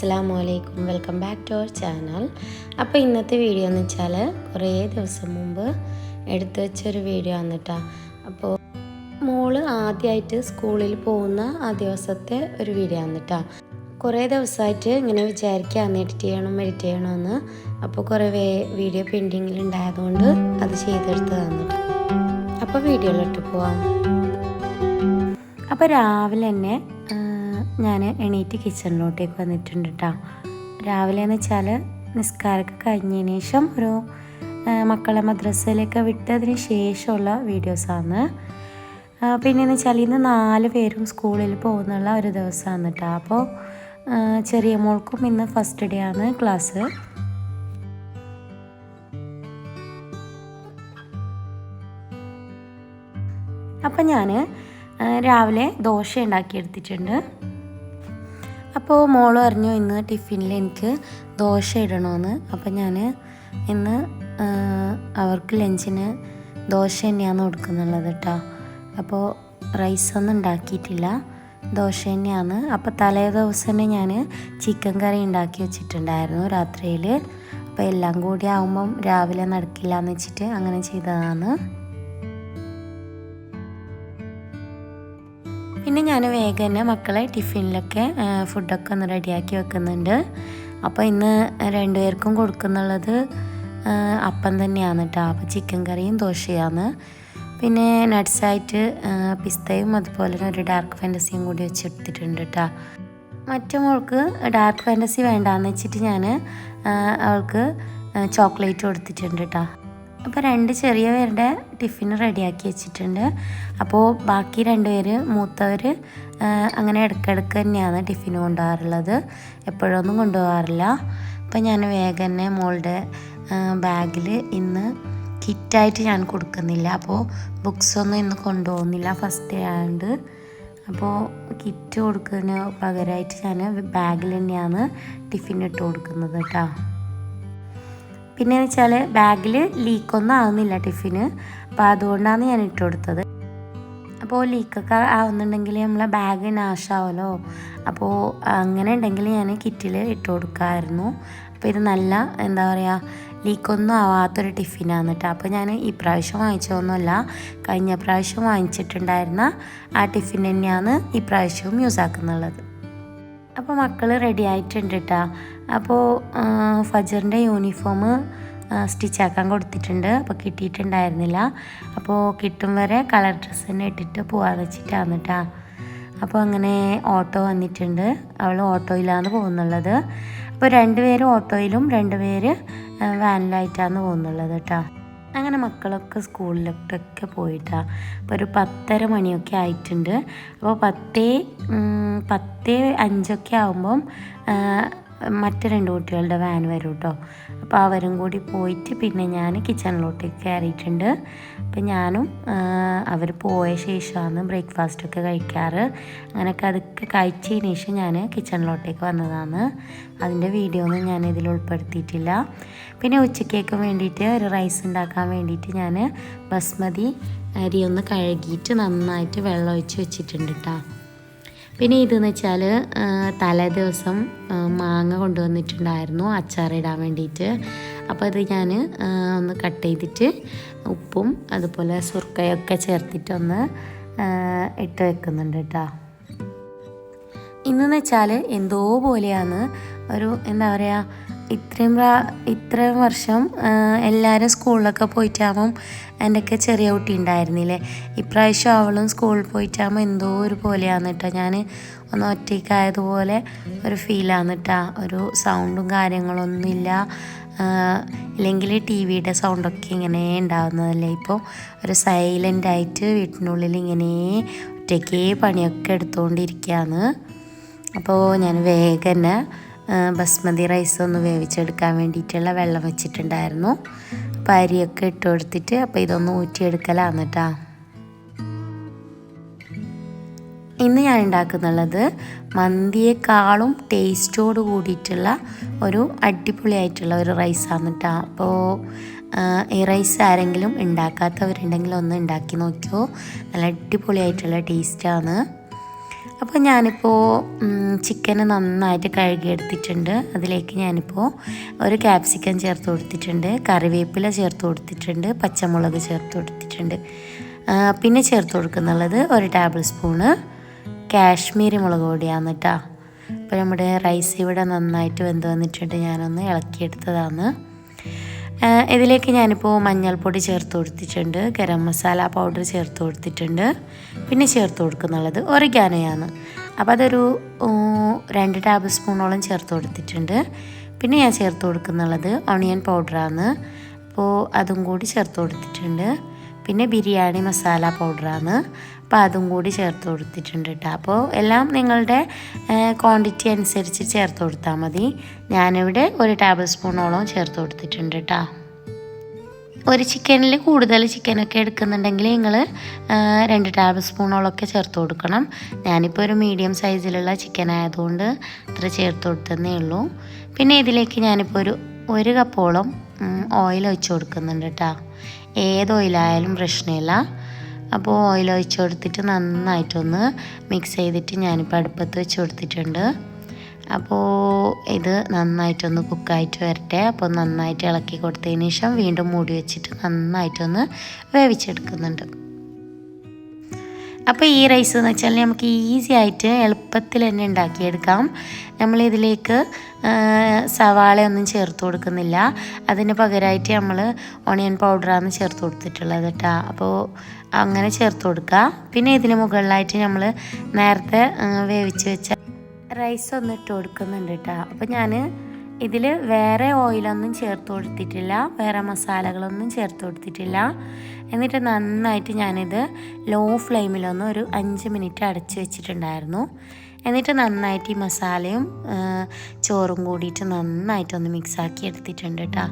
അസ്സാം വലൈക്കും welcome back to our channel അപ്പോൾ ഇന്നത്തെ വീഡിയോ എന്ന് വെച്ചാൽ കുറേ ദിവസം മുമ്പ് എടുത്തു വെച്ചൊരു വീഡിയോ ആണ് കേട്ടോ അപ്പോൾ മോൾ ആദ്യമായിട്ട് സ്കൂളിൽ പോകുന്ന ആ ദിവസത്തെ ഒരു വീഡിയോ ആണ് കേട്ടോ കുറേ ദിവസമായിട്ട് ഇങ്ങനെ വിചാരിക്കുകയാണ് എഡിറ്റ് ചെയ്യണം എഡിറ്റ് ചെയ്യണമെന്ന് അപ്പോൾ കുറേ വീഡിയോ പെൻഡിങ്ങിൽ ഉണ്ടായതുകൊണ്ട് അത് ചെയ്തെടുത്തതാണ് കേട്ടോ അപ്പോൾ വീഡിയോയിലോട്ട് പോവാം. അപ്പോൾ രാവിലെ തന്നെ ഞാൻ എണീറ്റ് കിച്ചണിലോട്ടേക്ക് വന്നിട്ടുണ്ട് കേട്ടോ രാവിലെ എന്ന് വെച്ചാൽ നിസ്കാരമൊക്കെ കഴിഞ്ഞതിന് ശേഷം ഒരു മക്കളെ മദ്രസയിലേക്ക് വിട്ടതിന് ശേഷമുള്ള വീഡിയോസാണ് പിന്നെയെന്ന് വെച്ചാൽ ഇന്ന് നാല് പേരും സ്കൂളിൽ പോകുന്നുള്ള ഒരു ദിവസമാണ് കേട്ടോ അപ്പോൾ ചെറിയ മോൾക്കും ഇന്ന് ഫസ്റ്റ് ഡേ ആണ് ക്ലാസ് അപ്പം ഞാൻ രാവിലെ ദോശ ഉണ്ടാക്കി എടുത്തിട്ടുണ്ട്. അപ്പോൾ മോൾ പറഞ്ഞു ഇന്ന് ടിഫിനിൽ എനിക്ക് ദോശ ഇടണമെന്ന് അപ്പം ഞാൻ ഇന്ന് അവർക്ക് ലഞ്ചിന് ദോശ തന്നെയാണ് കൊടുക്കുന്നുള്ളത് കേട്ടോ അപ്പോൾ റൈസൊന്നും ഉണ്ടാക്കിയിട്ടില്ല ദോശ തന്നെയാണ് അപ്പോൾ തലേ ദിവസം തന്നെ ഞാൻ ചിക്കൻ കറി ഉണ്ടാക്കി വെച്ചിട്ടുണ്ടായിരുന്നു രാത്രിയിൽ അപ്പോൾ എല്ലാം കൂടി ആകുമ്പം രാവിലെ നടക്കില്ല എന്ന് വെച്ചിട്ട് അങ്ങനെ ചെയ്തതാണ് പിന്നെ ഞാൻ വേഗം തന്നെ മക്കളെ ടിഫിനിലൊക്കെ ഫുഡൊക്കെ ഒന്ന് റെഡിയാക്കി വെക്കുന്നുണ്ട്. അപ്പോൾ ഇന്ന് രണ്ടുപേർക്കും കൊടുക്കുന്നുള്ളത് അപ്പം തന്നെയാണ് കേട്ടോ അപ്പോൾ ചിക്കൻ കറിയും ദോശയാണ്. പിന്നെ നട്ട്സായിട്ട് പിസ്തയും അതുപോലെ തന്നെ ഒരു ഡാർക്ക് ഫാന്റസിയും കൂടി വെച്ചെടുത്തിട്ടുണ്ട് കേട്ടോ മറ്റേ മോൾക്ക് ഡാർക്ക് ഫാന്റസി വേണ്ടാന്ന് വെച്ചിട്ട് ഞാൻ അവൾക്ക് ചോക്ലേറ്റ് കൊടുത്തിട്ടുണ്ട് കേട്ടോ അപ്പോൾ രണ്ട് ചെറിയ പേരുടെ ടിഫിൻ റെഡിയാക്കി വെച്ചിട്ടുണ്ട്. അപ്പോൾ ബാക്കി രണ്ടുപേര് മൂത്തവർ അങ്ങനെ ഇടയ്ക്കിടയ്ക്ക് തന്നെയാണ് ടിഫിൻ കൊണ്ടുപോകാറുള്ളത്. എപ്പോഴൊന്നും കൊണ്ടുപോകാറില്ല. അപ്പോൾ ഞാൻ വേഗം തന്നെ മോളുടെ ബാഗിൽ ഇന്ന് കിറ്റായിട്ട് ഞാൻ കൊടുക്കുന്നില്ല. അപ്പോൾ ബുക്സൊന്നും ഇന്ന് കൊണ്ടുപോകുന്നില്ല ഫസ്റ്റ് ഡേ ആയതുകൊണ്ട് അപ്പോൾ കിറ്റ് കൊടുക്കുന്നതിന് പകരമായിട്ട് ഞാൻ ബാഗിൽ തന്നെയാണ് ടിഫിൻ ഇട്ട് കൊടുക്കുന്നത് കേട്ടോ. പിന്നെ വെച്ചാൽ ബാഗിൽ ലീക്കൊന്നും ആവുന്നില്ല ടിഫിന്. അപ്പോൾ അതുകൊണ്ടാണ് ഞാൻ ഇട്ട് കൊടുത്തത്. അപ്പോൾ ലീക്കൊക്കെ ആവുന്നുണ്ടെങ്കിൽ നമ്മളെ ബാഗ് നാശാവല്ലോ. അപ്പോൾ അങ്ങനെ ഉണ്ടെങ്കിൽ ഞാൻ കിറ്റിൽ ഇട്ട് കൊടുക്കാമായിരുന്നു അപ്പോൾ ഇത് നല്ല എന്താ പറയുക ലീക്കൊന്നും ആവാത്തൊരു ടിഫിനാണ് കേട്ടോ അപ്പോൾ ഞാൻ ഈ പ്രാവശ്യം വാങ്ങിച്ചതൊന്നുമല്ല. കഴിഞ്ഞ പ്രാവശ്യം വാങ്ങിച്ചിട്ടുണ്ടായിരുന്ന ആ ടിഫിൻ തന്നെയാണ് ഈ പ്രാവശ്യവും യൂസ് ആക്കുന്നുള്ളത് അപ്പോൾ മക്കൾ റെഡി ആയിട്ടുണ്ട് കേട്ടോ അപ്പോൾ ഫജറിന്റെ യൂണിഫോം സ്റ്റിച്ചാക്കാൻ കൊടുത്തിട്ടുണ്ട്. അപ്പോൾ കിട്ടിയിട്ടുണ്ടായിരുന്നില്ല. അപ്പോൾ കിട്ടും വരെ കളർ ഡ്രസ്സ് തന്നെ ഇട്ടിട്ട് പോകാമെന്ന് വെച്ചിട്ടാണ് കേട്ടോ അപ്പോൾ അങ്ങനെ ഓട്ടോ വന്നിട്ടുണ്ട്. അവൾ ഓട്ടോയിലാണ് പോകുന്നുള്ളത്. അപ്പോൾ രണ്ടുപേരും ഓട്ടോയിലും രണ്ടുപേര് വാനിലായിട്ടാണ് പോകുന്നുള്ളത് കേട്ടോ അങ്ങനെ മക്കളൊക്കെ സ്കൂളിലോട്ടൊക്കെ പോയിട്ടാ. അപ്പോൾ ഒരു പത്തര മണിയൊക്കെ ആയിട്ടുണ്ട്. അപ്പോൾ പത്തേ പത്തേ അഞ്ചൊക്കെ ആകുമ്പം മറ്റ് രണ്ട് കുട്ടികളുടെ വാൻ വരും കേട്ടോ അപ്പോൾ അവരും കൂടി പോയിട്ട് പിന്നെ ഞാൻ കിച്ചണിലോട്ടേക്ക് കയറിയിട്ടുണ്ട് അപ്പം ഞാനും അവർ പോയ ശേഷമാണ് ബ്രേക്ക്ഫാസ്റ്റൊക്കെ കഴിക്കാറ്. അങ്ങനെയൊക്കെ അതൊക്കെ കഴിച്ചതിന് ശേഷം ഞാൻ കിച്ചണിലോട്ടേക്ക് വന്നതാണ്. അതിന്റെ വീഡിയോ ഒന്നും ഞാൻ ഇതിൽ ഉൾപ്പെടുത്തിയിട്ടില്ല. പിന്നെ ഉച്ചക്കേക്ക് വേണ്ടിയിട്ട് ഒരു റൈസ് ഉണ്ടാക്കാൻ വേണ്ടിയിട്ട് ഞാൻ ബസ്മതി അരി ഒന്ന് കഴുകിയിട്ട് നന്നായിട്ട് വെള്ളം ഒഴിച്ച് വെച്ചിട്ടുണ്ട് കേട്ടോ പിന്നെ ഇതെന്ന് വെച്ചാൽ തലേ ദിവസം മാങ്ങ കൊണ്ടുവന്നിട്ടുണ്ടായിരുന്നു അച്ചാറിടാൻ വേണ്ടിയിട്ട് അപ്പോൾ അത് ഞാൻ ഒന്ന് കട്ട് ചെയ്തിട്ട് ഉപ്പും അതുപോലെ സുർക്കയൊക്കെ ചേർത്തിട്ടൊന്ന് ഇട്ട് വെക്കുന്നുണ്ട് കേട്ടോ ഇന്നെന്ന് വെച്ചാൽ എന്തോ പോലെയാണ്. ഒരു എന്താ പറയുക ഇത്രയും ഇത്രയും വർഷം എല്ലാവരും സ്കൂളിലൊക്കെ പോയിട്ടാകുമ്പം എന്റെയൊക്കെ ചെറിയ കുട്ടി ഉണ്ടായിരുന്നില്ലേ? ഇപ്രാവശ്യം അവളും സ്കൂളിൽ പോയിട്ടാകുമ്പോൾ എന്തോ ഒരു പോലെയാണ് കേട്ടോ. ഞാൻ ഒന്ന് ഒറ്റയ്ക്കായതുപോലെ ഒരു ഫീലാണ് കേട്ടോ. ഒരു സൗണ്ടും കാര്യങ്ങളൊന്നുമില്ല ഇല്ലെങ്കിൽ ടി വിയുടെ സൗണ്ടൊക്കെ ഇങ്ങനെ ഉണ്ടാകുന്നതല്ലേ ഇപ്പോൾ ഒരു സൈലന്റ് ആയിട്ട് വീട്ടിനുള്ളിൽ ഇങ്ങനെ ഒറ്റയ്ക്കേ പണിയൊക്കെ എടുത്തുകൊണ്ടിരിക്കുകയാണ്. അപ്പോൾ ഞാൻ വേഗം ബസ്മതി റൈസ് ഒന്ന് വേവിച്ചെടുക്കാൻ വേണ്ടിയിട്ടുള്ള വെള്ളം വെച്ചിട്ടുണ്ടായിരുന്നു. അപ്പോൾ അരിയൊക്കെ ഇട്ട് കൊടുത്തിട്ട് അപ്പോൾ ഇതൊന്ന് ഊറ്റിയെടുക്കലാണ് കേട്ടോ ഇന്ന് ഞാൻ ഉണ്ടാക്കുന്നുള്ളത് മന്തിയേക്കാളും ടേസ്റ്റോട് കൂടിയിട്ടുള്ള ഒരു അടിപൊളിയായിട്ടുള്ള ഒരു റൈസാണ് കേട്ടോ അപ്പോൾ ഈ റൈസ് ആരെങ്കിലും ഉണ്ടാക്കാത്തവരുണ്ടെങ്കിൽ ഒന്ന് ഉണ്ടാക്കി നോക്കിയോ. നല്ല അടിപൊളിയായിട്ടുള്ള ടേസ്റ്റാണ് അപ്പോൾ ഞാനിപ്പോൾ ചിക്കന് നന്നായിട്ട് കഴുകിയെടുത്തിട്ടുണ്ട്. അതിലേക്ക് ഞാനിപ്പോൾ ഒരു ക്യാപ്സിക്കം ചേർത്ത് കൊടുത്തിട്ടുണ്ട്. കറിവേപ്പില ചേർത്ത് കൊടുത്തിട്ടുണ്ട്. പച്ചമുളക് ചേർത്ത് കൊടുത്തിട്ടുണ്ട്. പിന്നെ ചേർത്ത് കൊടുക്കുന്നുള്ളത് ഒരു ടേബിൾ സ്പൂണ് കാശ്മീരി മുളക് പൊടിയാണ് കേട്ടോ അപ്പോൾ നമ്മുടെ റൈസ് ഇവിടെ നന്നായിട്ട് വെന്ത് വന്നിട്ടുണ്ട്. ഞാനൊന്ന് ഇളക്കിയെടുത്തതാണ്. ഇതിലേക്ക് ഞാനിപ്പോൾ മഞ്ഞൾപ്പൊടി ചേർത്ത് കൊടുത്തിട്ടുണ്ട്. ഗരം മസാല പൗഡർ ചേർത്ത് കൊടുത്തിട്ടുണ്ട്. പിന്നെ ചേർത്ത് കൊടുക്കുന്നുള്ളത് ഒറിഗാനയാണ് അപ്പോൾ അതൊരു രണ്ട് ടേബിൾ സ്പൂണോളം ചേർത്ത് കൊടുത്തിട്ടുണ്ട്. പിന്നെ ഞാൻ ചേർത്ത് കൊടുക്കുന്നുള്ളത് ഓണിയൻ പൗഡറാണ്. അപ്പോൾ അതും കൂടി ചേർത്ത് കൊടുത്തിട്ടുണ്ട്. പിന്നെ ബിരിയാണി മസാല പൗഡറാണ്. അപ്പോൾ അതും കൂടി ചേർത്ത് കൊടുത്തിട്ടുണ്ട് കേട്ടോ അപ്പോൾ എല്ലാം നിങ്ങളുടെ ക്വാണ്ടിറ്റി അനുസരിച്ച് ചേർത്ത് കൊടുത്താൽ മതി. ഞാനിവിടെ ഒരു ടേബിൾ സ്പൂണോളം ചേർത്ത് കൊടുത്തിട്ടുണ്ട് കേട്ടോ ഒരു ചിക്കനിൽ കൂടുതൽ ചിക്കനൊക്കെ എടുക്കുന്നുണ്ടെങ്കിൽ നിങ്ങൾ രണ്ട് ടേബിൾ സ്പൂണോളൊക്കെ ചേർത്ത് കൊടുക്കണം. ഞാനിപ്പോൾ ഒരു മീഡിയം സൈസിലുള്ള ചിക്കൻ ആയതുകൊണ്ട് അത്ര ചേർത്ത് കൊടുത്തതേ ഉള്ളൂ. പിന്നെ ഇതിലേക്ക് ഞാനിപ്പോൾ ഒരു ഒരു കപ്പോളം ഓയിൽ ഒഴിച്ച് കൊടുക്കുന്നുണ്ട് കേട്ടോ ഏത് ഓയിലായാലും പ്രശ്നമില്ല. അപ്പോൾ ഓയിൽ ഒഴിച്ച് കൊടുത്തിട്ട് നന്നായിട്ടൊന്ന് മിക്സ് ചെയ്തിട്ട് ഞാനിപ്പോൾ അടുപ്പത്ത് വെച്ച് കൊടുത്തിട്ടുണ്ട്. അപ്പോൾ ഇത് നന്നായിട്ടൊന്ന് കുക്കായിട്ട് വരട്ടെ. അപ്പോൾ നന്നായിട്ട് ഇളക്കി കൊടുത്തതിന് ശേഷം വീണ്ടും മൂടി വെച്ചിട്ട് നന്നായിട്ടൊന്ന് വേവിച്ചെടുക്കുന്നുണ്ട്. അപ്പോൾ ഈ റൈസ് എന്ന് വെച്ചാൽ നമുക്ക് ഈസി ആയിട്ട് എളുപ്പത്തിൽ തന്നെ ഉണ്ടാക്കിയെടുക്കാം. നമ്മളിതിലേക്ക് സവാളയൊന്നും ചേർത്ത് കൊടുക്കുന്നില്ല. അതിന് പകരമായിട്ട് നമ്മൾ ഓണിയൻ പൗഡറാണ് ചേർത്ത് കൊടുത്തിട്ടുള്ളത് കേട്ടോ. അപ്പോൾ അങ്ങനെ ചേർത്ത് കൊടുക്കുക. പിന്നെ ഇതിന് മുകളിലായിട്ട് നമ്മൾ നേരത്തെ വേവിച്ച് വെച്ച റൈസ് ഒന്ന് ഇട്ട് കൊടുക്കുന്നുണ്ട് കേട്ടോ. അപ്പോൾ ഞാൻ ഇതിൽ വേറെ ഓയിലൊന്നും ചേർത്ത് കൊടുത്തിട്ടില്ല. വേറെ മസാലകളൊന്നും ചേർത്ത് കൊടുത്തിട്ടില്ല. എന്നിട്ട് നന്നായിട്ട് ഞാനിത് ലോ ഫ്ലെയിമിലൊന്ന് ഒരു അഞ്ച് മിനിറ്റ് അടച്ച് വെച്ചിട്ടുണ്ടായിരുന്നു. എന്നിട്ട് നന്നായിട്ട് ഈ മസാലയും ചോറും കൂടിയിട്ട് നന്നായിട്ടൊന്ന് മിക്സാക്കി എടുത്തിട്ടുണ്ട് കേട്ടോ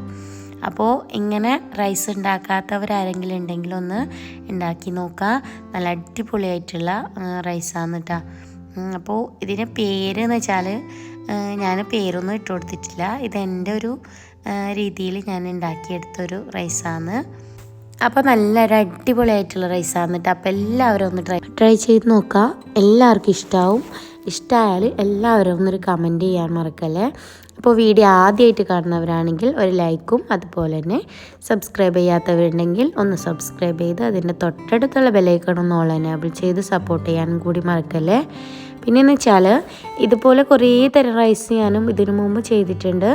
അപ്പോൾ ഇങ്ങനെ റൈസ് ഉണ്ടാക്കാത്തവരാരെങ്കിലും ഉണ്ടെങ്കിൽ ഒന്ന് ഉണ്ടാക്കി നോക്കുക നല്ല അടിപൊളിയായിട്ടുള്ള റൈസാണ് കേട്ടോ അപ്പോൾ ഇതിന്റെ പേര് എന്ന് വെച്ചാൽ ഞാൻ പേരൊന്നും ഇട്ട് കൊടുത്തിട്ടില്ല. ഇതെന്റെ ഒരു രീതിയിൽ ഞാൻ ഉണ്ടാക്കിയെടുത്തൊരു റൈസാണ് അപ്പോൾ നല്ലൊരു അടിപൊളിയായിട്ടുള്ള റൈസാണ് കേട്ടോ അപ്പോൾ എല്ലാവരും ഒന്ന് ട്രൈ ട്രൈ ചെയ്ത് നോക്കുക എല്ലാവർക്കും ഇഷ്ടമാവും ഇഷ്ടമായാൽ എല്ലാവരും ഒന്നൊരു കമന്റ് ചെയ്യാൻ മറക്കല്ലേ. അപ്പോൾ വീഡിയോ ആദ്യമായിട്ട് കാണുന്നവരാണെങ്കിൽ ഒരു ലൈക്കും അതുപോലെ തന്നെ സബ്സ്ക്രൈബ് ചെയ്യാത്തവരുണ്ടെങ്കിൽ ഒന്ന് സബ്സ്ക്രൈബ് ചെയ്ത് അതിന്റെ തൊട്ടടുത്തുള്ള ബെലൈക്കൺ ഒന്ന് ഓൾ എനേബിൾ ചെയ്ത് സപ്പോർട്ട് ചെയ്യാനും കൂടി മറക്കല്ലേ. പിന്നെയെന്ന് വെച്ചാൽ ഇതുപോലെ കുറേ തരം റൈസ് ഞാനും ഇതിനു മുമ്പ് ചെയ്തിട്ടുണ്ട്.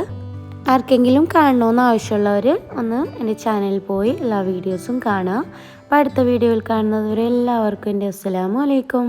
ആർക്കെങ്കിലും കാണണമെന്ന് ആവശ്യമുള്ളവർ ഒന്ന് എന്റെ ചാനലിൽ പോയി എല്ലാ വീഡിയോസും കാണുക. അപ്പോൾ അടുത്ത വീഡിയോയിൽ കാണുന്നവരെല്ലാവർക്കും എല്ലാവർക്കും എന്റെ അസ്സലാമു അലൈക്കും.